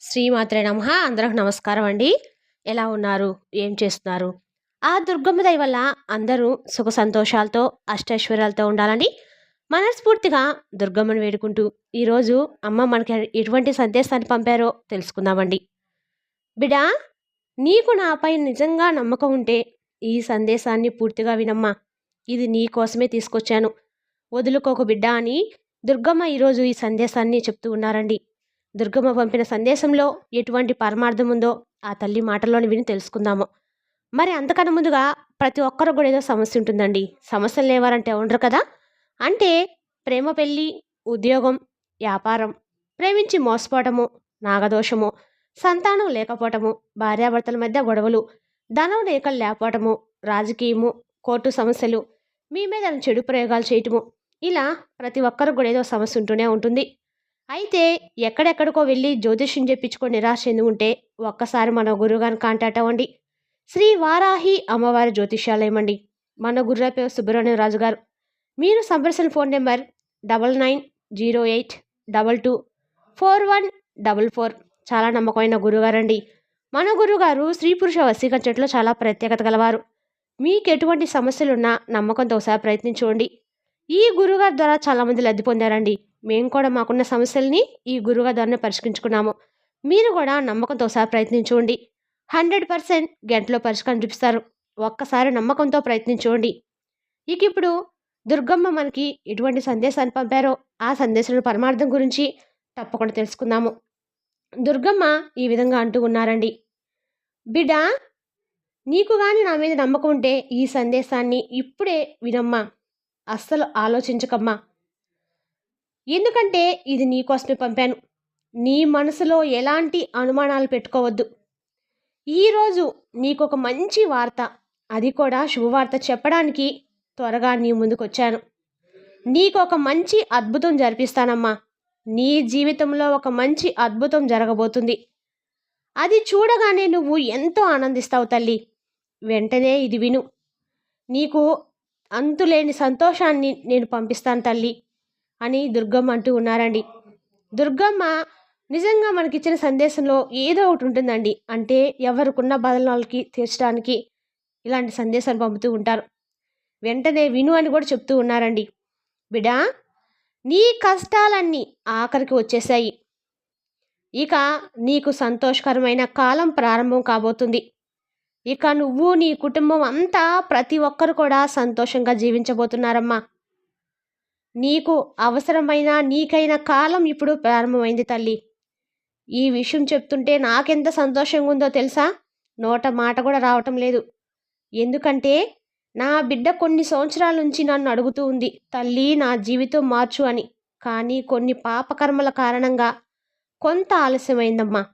శ్రీమాత్రే నమ. అందరికి నమస్కారం అండి. ఎలా ఉన్నారు? ఏం చేస్తున్నారు? ఆ దుర్గమ్మ దయ వల్ల అందరూ సుఖ సంతోషాలతో అష్టైశ్వర్యాలతో ఉండాలని మనస్ఫూర్తిగా దుర్గమ్మను వేడుకుంటూ ఈరోజు అమ్మ మనకి ఎటువంటి సందేశాన్ని పంపారో తెలుసుకుందామండి. బిడా నీకు నాపై నిజంగా నమ్మకం ఉంటే ఈ సందేశాన్ని పూర్తిగా వినమ్మా. ఇది నీ కోసమే తీసుకొచ్చాను. వదులుకోకు బిడ్డ అని దుర్గమ్మ ఈరోజు ఈ సందేశాన్ని చెప్తూ ఉన్నారండి. దుర్గమ్మ పంపిన సందేశంలో ఎటువంటి పరమార్థం ఉందో ఆ తల్లి మాటల్లోని విని తెలుసుకుందాము. మరి అంతకన్నా ముందుగా ప్రతి ఒక్కరు కూడా ఏదో సమస్య ఉంటుందండి. సమస్యలు లేవారంటే ఉండరు కదా? అంటే ప్రేమ పెళ్ళి ఉద్యోగం వ్యాపారం ప్రేమించి మోసపోవటము నాగదోషము సంతానం లేకపోవటము భార్యాభర్తల మధ్య గొడవలు ధనం లేక లేకపోవటము రాజకీయము కోర్టు సమస్యలు మీ మీద చెడు ప్రయోగాలు చేయటము ఇలా ప్రతి ఒక్కరు కూడా ఏదో సమస్య ఉంటూనే ఉంటుంది. అయితే ఎక్కడెక్కడికో వెళ్ళి జ్యోతిష్యం చెప్పించుకొని నిరాశ చెందుకుంటే ఒక్కసారి మన గురువుగారిని కాంటాక్ట్ అవ్వండి. శ్రీ వారాహి అమ్మవారి జ్యోతిష్యాలయం అండి మన గురువు సుబ్రహ్మణ్యం రాజు గారు మీరు సంప్రదించిన phone number double nine zero eight double two four one double four. చాలా నమ్మకమైన గురుగారండి మన గురుగారు స్త్రీ పురుష వశీకరించడంలో చాలా ప్రత్యేకత గలవారు. మీకు ఎటువంటి సమస్యలున్నా నమ్మకంతో ఒకసారి ప్రయత్నించుకోండి ఈ గురుగారి ద్వారా చాలామంది లబ్ధి పొందారండి. మేము కూడా మాకున్న సమస్యల్ని ఈ గురుగారి పరిష్కరించుకున్నాము. మీరు కూడా నమ్మకంతో ఒకసారి ప్రయత్నించుకోండి. హండ్రెడ్ పర్సెంట్ గంటలో పరిష్కారం చూపిస్తారు. ఒక్కసారి నమ్మకంతో ప్రయత్నించుకోండి. ఇక ఇప్పుడు దుర్గమ్మ మనకి ఎటువంటి సందేశాన్ని పంపారో ఆ సందేశంలో పరమార్థం గురించి తప్పకుండా తెలుసుకుందాము. దుర్గమ్మ ఈ విధంగా అంటూ ఉన్నారండి. బిడ్డ నీకు కానీ నా మీద నమ్మకం ఉంటే ఈ సందేశాన్ని ఇప్పుడే వినమ్మా. అస్సలు ఆలోచించకమ్మా. ఎందుకంటే ఇది నీకోసమే పంపాను. నీ మనసులో ఎలాంటి అనుమానాలు పెట్టుకోవద్దు. ఈరోజు నీకు ఒక మంచి వార్త అది కూడా శుభవార్త చెప్పడానికి త్వరగా నీ ముందుకొచ్చాను. నీకు ఒక మంచి అద్భుతం జరిపిస్తానమ్మా. నీ జీవితంలో ఒక మంచి అద్భుతం జరగబోతుంది. అది చూడగానే నువ్వు ఎంతో ఆనందిస్తావు తల్లి. వెంటనే ఇది విను. నీకు అంతులేని సంతోషాన్ని నేను పంపిస్తాను తల్లి. అని దుర్గమ్మ అంటూ ఉన్నారండి. దుర్గమ్మ నిజంగా మనకిచ్చిన సందేశంలో ఏదో ఒకటి ఉంటుందండి. అంటే ఎవరికున్న బాధల వాళ్ళకి తీర్చడానికి ఇలాంటి సందేశాలు పంపుతూ ఉంటారు. వెంటనే విను అని కూడా చెప్తూ ఉన్నారండి. బిడా నీ కష్టాలన్నీ ఆఖరికి వచ్చేసాయి ఇక నీకు సంతోషకరమైన కాలం ప్రారంభం కాబోతుంది. ఇక నువ్వు నీ కుటుంబం అంతా ప్రతి ఒక్కరు కూడా సంతోషంగా జీవించబోతున్నారమ్మా. నీకు అవసరమైన నీకైన కాలం ఇప్పుడు ప్రారంభమైంది తల్లి. ఈ విషయం చెప్తుంటే నాకెంత సంతోషంగా ఉందో తెలుసా? నోట మాట కూడా రావటం లేదు. ఎందుకంటే నా బిడ్డ కొన్ని సంవత్సరాల నుంచి నన్ను అడుగుతూ ఉంది తల్లి నా జీవితం మార్చు అని. కానీ కొన్ని పాపకర్మల కారణంగా కొంత ఆలస్యమైందమ్మా.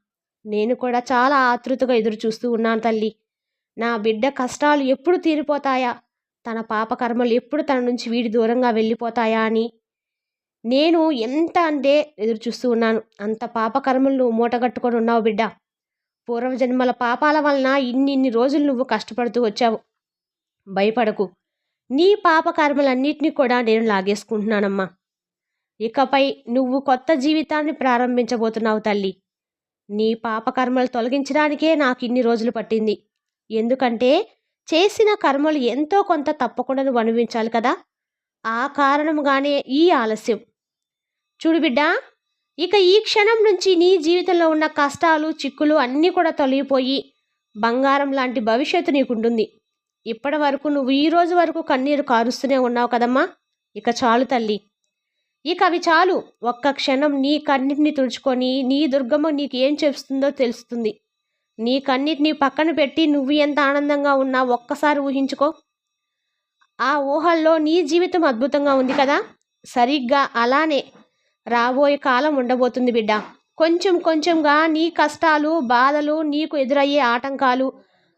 నేను కూడా చాలా ఆతృతగా ఎదురు చూస్తూ ఉన్నాను తల్లి. నా బిడ్డ కష్టాలు ఎప్పుడు తీరిపోతాయా? తన పాపకర్మలు ఎప్పుడు తన నుంచి వీడి దూరంగా వెళ్ళిపోతాయా అని. నేను ఎంత అంటే ఎదురు చూస్తూ ఉన్నాను. అంత పాపకర్మలు నువ్వు మూటగట్టుకొని ఉన్నావు బిడ్డ. పూర్వజన్మల పాపాల వలన ఇన్ని ఇన్ని రోజులు నువ్వు కష్టపడుతూ వచ్చావు. భయపడకు. నీ పాపకర్మలన్నింటినీ కూడా నేను లాగేసుకుంటున్నానమ్మా. ఇకపై నువ్వు కొత్త జీవితాన్ని ప్రారంభించబోతున్నావు తల్లి. నీ పాపకర్మలు తొలగించడానికే నాకు ఇన్ని రోజులు పట్టింది. ఎందుకంటే చేసిన కర్మలు ఎంతో కొంత తప్పకుండా నువ్వు అనుభవించాలి కదా? ఆ కారణంగానే ఈ ఆలస్యం. చూడు బిడ్డ ఇక ఈ క్షణం నుంచి నీ జీవితంలో ఉన్న కష్టాలు చిక్కులు అన్నీ కూడా తొలగిపోయి బంగారం లాంటి భవిష్యత్తు నీకుంటుంది. ఇప్పటి వరకు నువ్వు ఈ రోజు వరకు కన్నీరు కారుస్తూనే ఉన్నావు కదమ్మా? ఇక చాలు తల్లి. ఇక అవి చాలు. ఒక్క క్షణం నీ కన్నిటిని తుడుచుకొని నీ దుర్గమ్మ నీకు ఏం చేస్తుందో తెలుస్తుంది. నీకన్నిటినీ పక్కన పెట్టి నువ్వు ఎంత ఆనందంగా ఉన్నా ఒక్కసారి ఊహించుకో. ఆ ఊహల్లో నీ జీవితం అద్భుతంగా ఉంది కదా? సరిగ్గా అలానే రాబోయే కాలం ఉండబోతుంది బిడ్డ. కొంచెం కొంచెంగా నీ కష్టాలు బాధలు నీకు ఎదురయ్యే ఆటంకాలు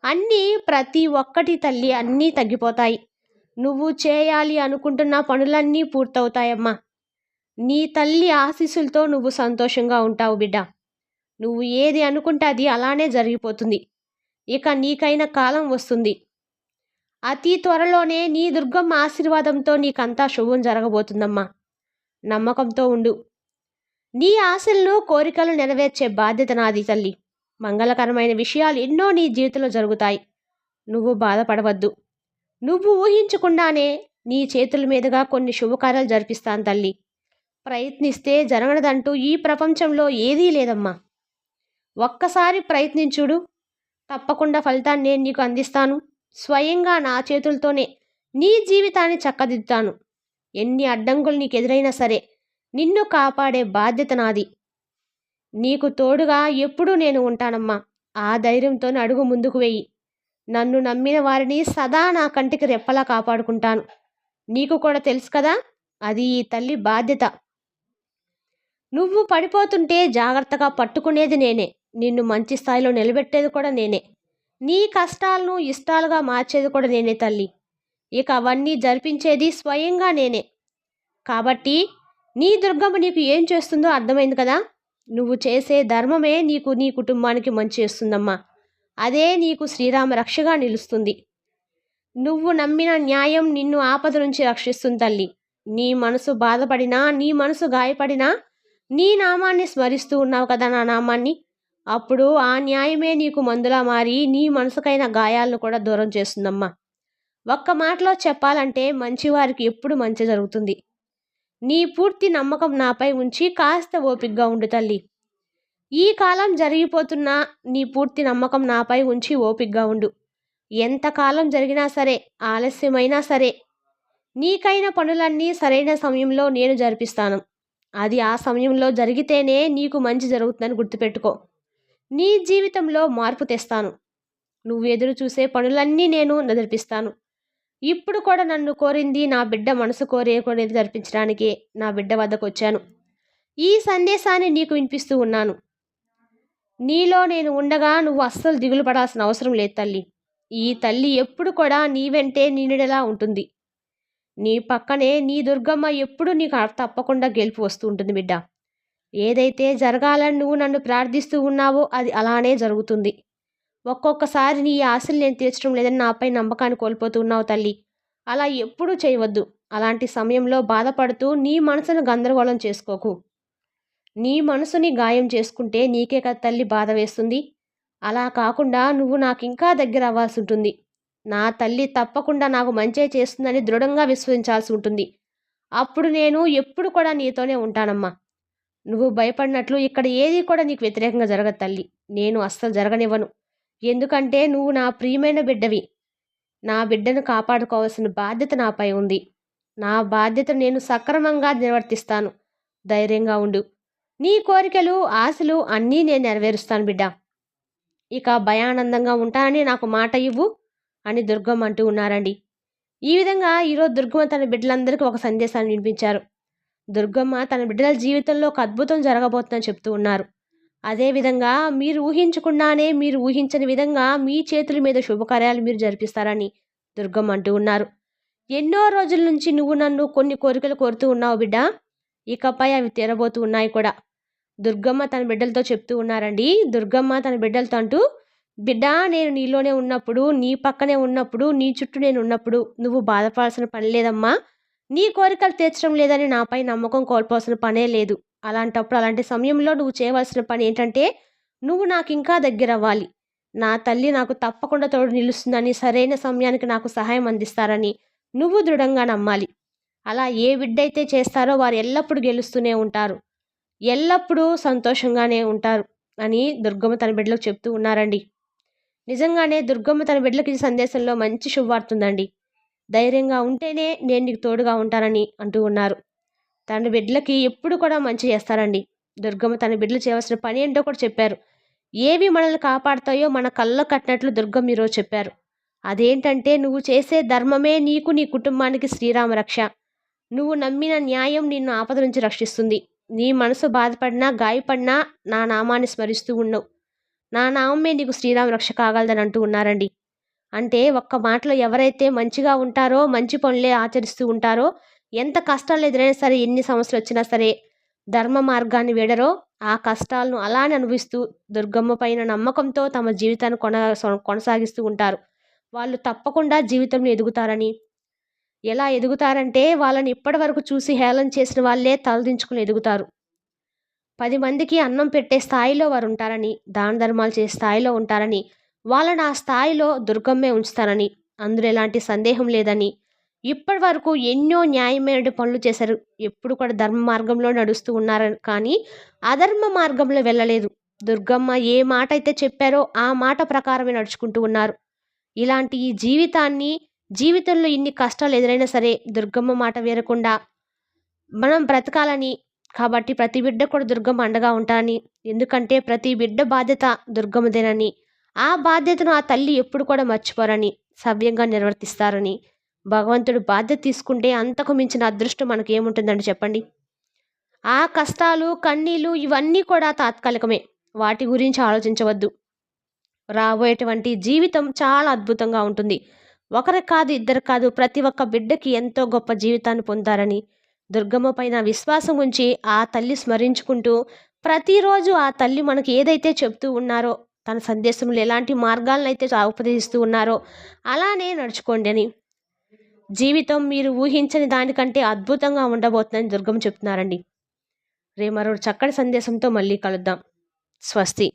అన్నీ ప్రతి ఒక్కటి తల్లి అన్నీ తగ్గిపోతాయి. నువ్వు చేయాలి అనుకుంటున్న పనులన్నీ పూర్తవుతాయమ్మా. నీ తల్లి ఆశీస్సులతో నువ్వు సంతోషంగా ఉంటావు బిడ్డ. నువ్వు ఏది అనుకుంటే అది అలానే జరిగిపోతుంది. ఇక నీకైన కాలం వస్తుంది. అతి త్వరలోనే నీ దుర్గమ్మ ఆశీర్వాదంతో నీకంతా శుభం జరగబోతుందమ్మా. నమ్మకంతో ఉండు. నీ ఆశలను కోరికలు నెరవేర్చే బాధ్యత నాది తల్లి. మంగళకరమైన విషయాలు ఎన్నో నీ జీవితంలో జరుగుతాయి. నువ్వు బాధపడవద్దు. నువ్వు ఊహించకుండానే నీ చేతుల మీదుగా కొన్ని శుభకార్యాలు జరిపిస్తాను తల్లి. ప్రయత్నిస్తే జరగనదంటూ ఈ ప్రపంచంలో ఏదీ లేదమ్మా. ఒక్కసారి ప్రయత్నించుడు తప్పకుండా ఫలితాన్ని నేను నీకు అందిస్తాను. స్వయంగా నా చేతులతోనే నీ జీవితాన్ని చక్కదిద్దుతాను. ఎన్ని అడ్డంకులు నీకు ఎదురైనా సరే నిన్ను కాపాడే బాధ్యత నాది. నీకు తోడుగా ఎప్పుడూ నేను ఉంటానమ్మా. ఆ ధైర్యంతో అడుగు ముందుకు వెయ్యి నన్ను నమ్మిన వారిని సదా నా కంటికి రెప్పలా కాపాడుకుంటాను. నీకు కూడా తెలుసు కదా అది ఈ తల్లి బాధ్యత. నువ్వు పడిపోతుంటే జాగ్రత్తగా పట్టుకునేది నేనే. నిన్ను మంచి స్థాయిలో నిలబెట్టేది కూడా నేనే. నీ కష్టాలను ఇష్టాలుగా మార్చేది కూడా నేనే తల్లి. ఇక అవన్నీ జరిపించేది స్వయంగా నేనే. కాబట్టి నీ దుర్గమ్మ నీకు ఏం చేస్తుందో అర్థమైంది కదా? నువ్వు చేసే ధర్మమే నీకు నీ కుటుంబానికి మంచి చేస్తుందమ్మా. అదే నీకు శ్రీరామ రక్షగా నిలుస్తుంది. నువ్వు నమ్మిన న్యాయం నిన్ను ఆపద నుంచి రక్షిస్తుంది తల్లి. నీ మనసు బాధపడినా నీ మనసు గాయపడినా నీ నామాన్ని స్మరిస్తూ ఉన్నావు కదా నా నామాన్ని? అప్పుడు ఆ న్యాయమే నీకు మందులా మారి నీ మనసుకైన గాయాలను కూడా దూరం చేస్తుందమ్మా. ఒక్క మాటలో చెప్పాలంటే మంచివారికి ఎప్పుడు మంచి జరుగుతుంది. నీ పూర్తి నమ్మకం నాపై ఉంచి కాస్త ఓపిగ్గా ఉండు తల్లి. ఈ కాలం జరిగిపోతున్నా నీ పూర్తి నమ్మకం నాపై ఉంచి ఓపిగ్గా ఉండు. ఎంతకాలం జరిగినా సరే ఆలస్యమైనా సరే నీకైన పనులన్నీ సరైన సమయంలో నేను జరిపిస్తాను. అది ఆ సమయంలో జరిగితేనే నీకు మంచి జరుగుతుందని గుర్తుపెట్టుకో. నీ జీవితంలో మార్పు తెస్తాను. నువ్వు ఎదురు చూసే పనులన్నీ నేను జరిపిస్తాను ఇప్పుడు కూడా నన్ను కోరింది నా బిడ్డ మనసు కోరే కోరేది నా బిడ్డ వద్దకు వచ్చాను ఈ సందేశాన్ని నీకు వినిపిస్తూ ఉన్నాను. నీలో నేను ఉండగా నువ్వు అస్సలు దిగులు పడాల్సిన అవసరం లేదు తల్లి. ఈ తల్లి ఎప్పుడు కూడా నీ వెంటే నీడలా ఉంటుంది. నీ పక్కనే నీ దుర్గమ్మ ఎప్పుడు నీకు తప్పకుండా గెలుపు వస్తూ ఉంటుంది బిడ్డ. ఏదైతే జరగాలని నువ్వు నన్ను ప్రార్థిస్తూ ఉన్నావో అది అలానే జరుగుతుంది. ఒక్కొక్కసారి నీ ఆశలు నేను తీర్చడం లేదని నాపై నమ్మకాన్ని కోల్పోతూ ఉన్నావు తల్లి. అలా ఎప్పుడూ చేయవద్దు. అలాంటి సమయంలో బాధపడుతూ నీ మనసును గందరగోళం చేసుకోకు. నీ మనసుని గాయం చేసుకుంటే నీకే కదా తల్లి బాధ వేస్తుంది. అలా కాకుండా నువ్వు నాకు ఇంకా దగ్గర అవ్వాల్సి ఉంటుంది. నా తల్లి తప్పకుండా నాకు మంచే చేస్తుందని దృఢంగా విశ్వసించాల్సి ఉంటుంది. అప్పుడు నేను ఎప్పుడు కూడా నీతోనే ఉంటానమ్మా. నువ్వు భయపడినట్లు ఇక్కడ ఏది కూడా నీకు వ్యతిరేకంగా జరగదు తల్లి. నేను అస్సలు జరగనివ్వను. ఎందుకంటే నువ్వు నా ప్రియమైన బిడ్డవి. నా బిడ్డను కాపాడుకోవాల్సిన బాధ్యత నాపై ఉంది. నా బాధ్యత నేను సక్రమంగా నిర్వర్తిస్తాను. ధైర్యంగా ఉండు. నీ కోరికలు ఆశలు అన్నీ నేను నెరవేరుస్తాను బిడ్డ. ఇక భయానందంగా ఉంటానని నాకు మాట ఇవ్వు అని దుర్గమ్మ అంటూ ఉన్నారండి. ఈ విధంగా ఈరోజు దుర్గమ్మ తన బిడ్డలందరికీ ఒక సందేశాన్ని వినిపించారు. దుర్గమ్మ తన బిడ్డల జీవితంలో ఒక అద్భుతం జరగబోతుందని చెప్తూ ఉన్నారు. అదేవిధంగా మీరు ఊహించకుండానే మీరు ఊహించని విధంగా మీ చేతుల మీద శుభకార్యాలు మీరు జరిపిస్తారని దుర్గమ్మ అంటూ ఉన్నారు. ఎన్నో రోజుల నుంచి నువ్వు నన్ను కొన్ని కోరికలు కోరుతూ ఉన్నావు బిడ్డ. ఇకపై అవి తీరబోతూ ఉన్నాయి కూడా. దుర్గమ్మ తన బిడ్డలతో చెప్తూ ఉన్నారండి. దుర్గమ్మ తన బిడ్డలతో అంటూ బిడ్డ నేను నీలోనే ఉన్నప్పుడు నీ పక్కనే ఉన్నప్పుడు నీ చుట్టూ నేను ఉన్నప్పుడు నువ్వు బాధపడాల్సిన పని లేదమ్మా. నీ కోరికలు తీర్చడం లేదని నాపై నమ్మకం కోల్పోవాల్సిన పనే లేదు. అలాంటప్పుడు అలాంటి సమయంలో నువ్వు చేయవలసిన పని ఏంటంటే నువ్వు నాకు ఇంకా దగ్గర అవ్వాలి నా తల్లి నాకు తప్పకుండా తోడు నిలుస్తుందని సరైన సమయానికి నాకు సహాయం అందిస్తారని నువ్వు దృఢంగా నమ్మాలి. అలా ఏ బిడ్డైతే చేస్తారో వారు ఎల్లప్పుడూ గెలుస్తూనే ఉంటారు. ఎల్లప్పుడూ సంతోషంగానే ఉంటారు అని దుర్గమ్మ తన బిడ్డలకు చెప్తూ ఉన్నారండి. నిజంగానే దుర్గమ్మ తన బిడ్డలకు ఈ సందేశంలో మంచి శుభవార్తుందండి ధైర్యంగా ఉంటేనే నేను నీకు తోడుగా ఉంటానని అంటూ ఉన్నారు. తన బిడ్డలకి ఎప్పుడు కూడా మంచి చేస్తారండి. దుర్గమ్మ తన బిడ్డలు చేయవలసిన పని ఏంటో కూడా చెప్పారు. ఏవి మనల్ని కాపాడతాయో మన కళ్ళ కట్టినట్లు దుర్గమ్మ ఈరోజు చెప్పారు. అదేంటంటే నువ్వు చేసే ధర్మమే నీకు నీ కుటుంబానికి శ్రీరామ రక్ష. నువ్వు నమ్మిన న్యాయం నిన్ను ఆపద నుంచి రక్షిస్తుంది. నీ మనసు బాధపడినా గాయపడినా నా నామాన్ని స్మరిస్తూ ఉండవు నా నామమే నీకు శ్రీరామ రక్ష కాగలదని అంటూ ఉన్నారండి. అంటే ఒక్క మాటలో ఎవరైతే మంచిగా ఉంటారో మంచి పనులే ఆచరిస్తూ ఉంటారో ఎంత కష్టాలు ఎదురైనా సరే ఎన్ని సమస్యలు వచ్చినా సరే ధర్మ మార్గాన్ని వేడరో ఆ కష్టాలను అలానే అనుభవిస్తూ దుర్గమ్మ పైన నమ్మకంతో తమ జీవితాన్ని కొన కొనసాగిస్తూ ఉంటారు. వాళ్ళు తప్పకుండా జీవితంలో ఎదుగుతారని. ఎలా ఎదుగుతారంటే వాళ్ళని ఇప్పటి వరకు చూసి హేళన చేసిన వాళ్ళే తలదించుకుని ఎదుగుతారు. పది మందికి అన్నం పెట్టే స్థాయిలో వారు ఉంటారని దాన ధర్మాలు చేసే స్థాయిలో ఉంటారని వాళ్ళని ఆ స్థాయిలో దుర్గమ్మే ఉంచుతారని. అందులో ఎలాంటి సందేహం లేదని. ఇప్పటి వరకు ఎన్నో న్యాయమైన పనులు చేశారు. ఎప్పుడు కూడా ధర్మ మార్గంలో నడుస్తూ ఉన్నారు కానీ అధర్మ మార్గంలో వెళ్ళలేదు. దుర్గమ్మ ఏ మాట అయితే చెప్పారో ఆ మాట ప్రకారమే నడుచుకుంటూ ఉన్నారు. ఇలాంటి ఈ జీవితాన్ని జీవితంలో ఇన్ని కష్టాలు ఎదురైనా సరే దుర్గమ్మ మాట వేరకుండా మనం బ్రతకాలని. కాబట్టి ప్రతి బిడ్డ కూడా దుర్గమ్మ అండగా ఉంటానని ఎందుకంటే ప్రతి బిడ్డ బాధ్యత దుర్గమ్మదేనని. ఆ బాధ్యతను ఆ తల్లి ఎప్పుడు కూడా మర్చిపోరని సవ్యంగా నిర్వర్తిస్తారని. భగవంతుడు బాధ్యత తీసుకుంటే అంతకు మించిన అదృష్టం మనకు ఏముంటుందండి చెప్పండి? ఆ కష్టాలు కన్నీళ్ళు ఇవన్నీ కూడా తాత్కాలికమే. వాటి గురించి ఆలోచించవద్దు. రాబోయేటువంటి జీవితం చాలా అద్భుతంగా ఉంటుంది. ఒకరి కాదు ఇద్దరు కాదు ప్రతి ఒక్క బిడ్డకి ఎంతో గొప్ప జీవితాన్ని పొందారని దుర్గమ్మ పైన విశ్వాసం ఉంచి ఆ తల్లి స్మరించుకుంటూ ప్రతిరోజు ఆ తల్లి మనకి ఏదైతే చెప్తూ ఉన్నారో తన సందేశంలో ఎలాంటి మార్గాలను అయితే ఉపదేశిస్తూ ఉన్నారో అలానే నడుచుకోండి అని. జీవితం మీరు ఊహించని దానికంటే అద్భుతంగా ఉండబోతుందని దుర్గం చెప్తున్నారండి. రే మరో చక్కటి సందేశంతో మళ్ళీ కలుద్దాం. స్వస్తి.